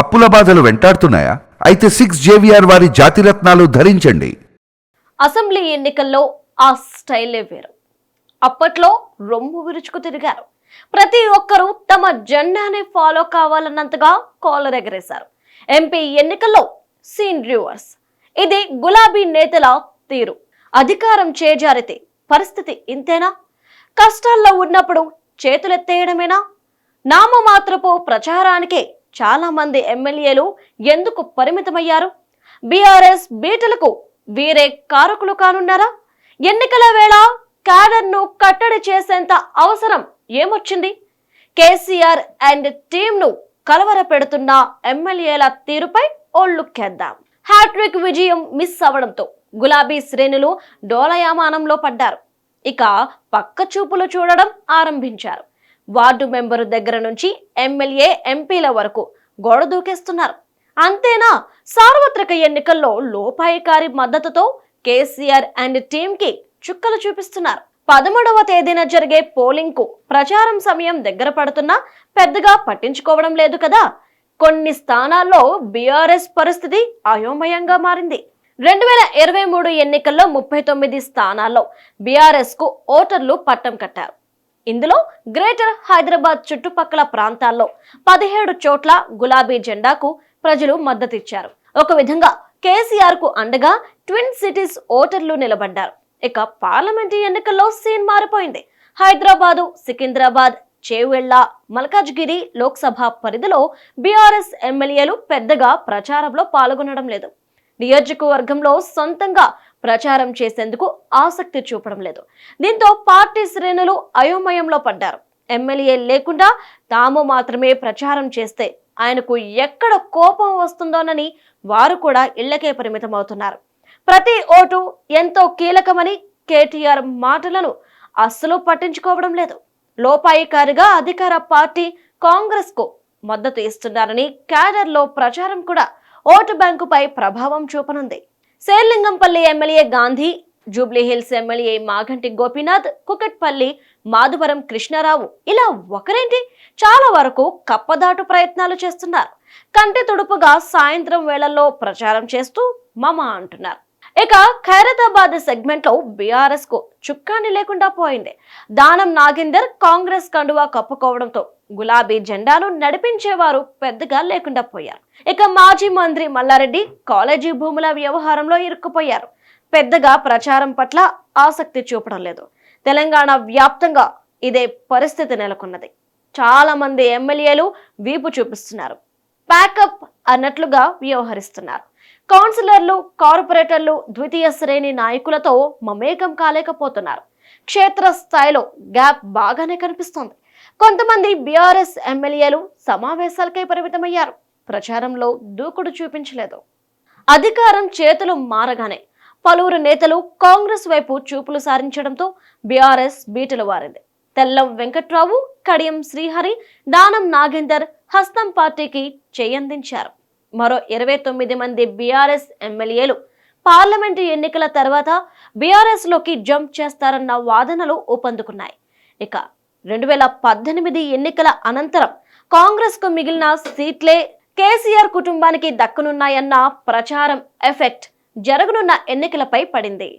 అప్పుల బాధలు వెంటాడుతున్నాయా? అయితే సిక్స్ జేవిఆర్ వారి జాతిరత్నాలు ధరించండి. అసెంబ్లీ ఎన్నికల్లో ఆ స్టైలే వేరు. అప్పట్లో రొమ్ము విరుచుకు తిరిగారు. ప్రతి ఒక్కరూ తమ జెండాని ఫాలో కావాలన్నంతగా కాలర్ ఎగరేశారు. ఎంపీ ఎన్నికల్లో సీన్ రివర్స్. ఇది గులాబీ నేతల తీరు. అధికారం చేజారితే పరిస్థితి ఇంతేనా? కష్టాల్లో ఉన్నప్పుడు చేతులెత్తేయడమేనా? నామమాత్రపు ప్రచారానికే చాలా మంది ఎమ్మెల్యేలు ఎందుకు పరిమితమయ్యారు? బీఆర్ఎస్ బీటలకు వీరే కారకులు కానున్నారా? ఎన్నికల వేళ క్యాడర్ను కట్టడి చేసేంత అవసరం ఏమొచ్చింది? కేసీఆర్ అండ్ టీంను కలవరపెడుతున్న ఎమ్మెల్యేల తీరుపై ఓ లుక్కేద్దాం హ్యాట్రిక్ విజయం మిస్ అవడంతో గులాబీ శ్రేణులు డోలయామానంలో పడ్డారు. ఇక పక్క చూపులు చూడడం ఆరంభించారు. వార్డు మెంబరు దగ్గర నుంచి ఎమ్మెల్యే ఎంపీల వరకు గోడ దూకేస్తున్నారు. అంతేనా? సార్వత్రిక ఎన్నికల్లో లోపాయికారి మద్దతుతో కేసీఆర్ అండ్ టీంకి చుక్కలు చూపిస్తున్నారు. పదమూడవ తేదీన జరిగే పోలింగ్కు ప్రచారం సమయం దగ్గర పడుతున్నా పెద్దగా పట్టించుకోవడం లేదు కదా. కొన్ని స్థానాల్లో బీఆర్ఎస్ పరిస్థితి అయోమయంగా మారింది. రెండు వేల ఇరవై మూడు ఎన్నికల్లో ముప్పై తొమ్మిది స్థానాల్లో బీఆర్ఎస్కు ఓటర్లు పట్టం కట్టారు. ఇందులో గ్రేటర్ హైదరాబాద్ చుట్టుపక్కల ప్రాంతాల్లో పదిహేడు చోట్ల గులాబీ జెండాకు ప్రజలు మద్దతిచ్చారు. ఒక విధంగా కేసీఆర్కు అండగా ట్విన్ సిటీస్ ఓటర్లు నిలబడ్డారు. ఇక పార్లమెంటు ఎన్నికల్లో సీన్ మారిపోయింది. హైదరాబాదు సికింద్రాబాద్ చేవెళ్ళ మల్కాజ్గిరి లోక్సభ పరిధిలో బీఆర్ఎస్ ఎమ్మెల్యేలు పెద్దగా ప్రచారంలో పాల్గొనడం లేదు. నియోజకవర్గంలో సొంతంగా ప్రచారం చేసేందుకు ఆసక్తి చూపడం లేదు. దీంతో పార్టీ శ్రేణులు అయోమయంలో పడ్డారు. ఎమ్మెల్యే లేకుండా తాము మాత్రమే ప్రచారం చేస్తే ఆయనకు ఎక్కడ కోపం వస్తుందోనని వారు కూడా ఇళ్ళకే పరిమితమవుతున్నారు. ప్రతి ఓటు ఎంతో కీలకమని కేటీఆర్ మాటలను అస్సలు పట్టించుకోవడం లేదు. లోపాయికారిగా అధికార పార్టీ కాంగ్రెస్కు మద్దతు ఇస్తున్నారని క్యాడర్లో ప్రచారం కూడా ఓటు బ్యాంకుపై ప్రభావం చూపనుంది. శేర్లింగంపల్లి ఎమ్మెల్యే గాంధీ జూబ్లీహిల్స్ ఎమ్మెల్యే మాగంటి గోపీనాథ్ కుకట్పల్లి మాధవరం కృష్ణారావు ఇలా ఒకరేంటి? చాలా వరకు కప్పదాటు ప్రయత్నాలు చేస్తున్నారు. కంటి తుడుపుగా సాయంత్రం వేళల్లో ప్రచారం చేస్తూ మమ అంటున్నారు. ఇక ఖైరతాబాద్ సెగ్మెంట్లో బీఆర్ఎస్కు చుక్కాని లేకుండా పోయింది. దానం నాగేందర్ కాంగ్రెస్ కండువా కప్పుకోవడంతో గులాబీ జెండాను నడిపించేవారు పెద్దగా లేకుండా పోయారు. ఇక మాజీ మంత్రి మల్లారెడ్డి కాలేజీ భూముల వ్యవహారంలో ఇరుక్కుపోయారు. పెద్దగా ప్రచారం పట్ల ఆసక్తి చూపడం లేదు. తెలంగాణ వ్యాప్తంగా ఇదే పరిస్థితి నెలకొన్నది. చాలా మంది ఎమ్మెల్యేలు వీపు చూపిస్తున్నారు. ప్యాకప్ అన్నట్లుగా వ్యవహరిస్తున్నారు. కౌన్సిలర్లు కార్పొరేటర్లు ద్వితీయ శ్రేణి నాయకులతో మమేకం కాలేకపోతున్నారు. క్షేత్ర స్థాయిలో గ్యాప్ బాగానే కనిపిస్తోంది. కొంతమంది బీఆర్ఎస్ ఎమ్మెల్యేలు సమావేశాలకై పరిమితమయ్యారు. ప్రచారంలో దూకుడు చూపించలేదు. అధికారం చేతులు మారగానే పలువురు నేతలు కాంగ్రెస్ వైపు చూపులు సారించడంతో బీఆర్ఎస్ బీటలు వారింది. తెల్లం వెంకట్రావు కడియం శ్రీహరి దానం నాగేందర్ హస్తం పార్టీకి చేయందించారు. మరో ఇరవై తొమ్మిది మంది బీఆర్ఎస్ ఎమ్మెల్యేలు పార్లమెంటు ఎన్నికల తర్వాత బీఆర్ఎస్లోకి జంప్ చేస్తారన్న వాదనలు ఊపందుకున్నాయి. ఇక రెండు వేల పద్దెనిమిది ఎన్నికల అనంతరం కాంగ్రెస్కు మిగిలిన సీట్లే కేసీఆర్ కుటుంబానికి దక్కనున్నాయన్న ప్రచారం ఎఫెక్ట్ జరగనున్న ఎన్నికలపై పడింది.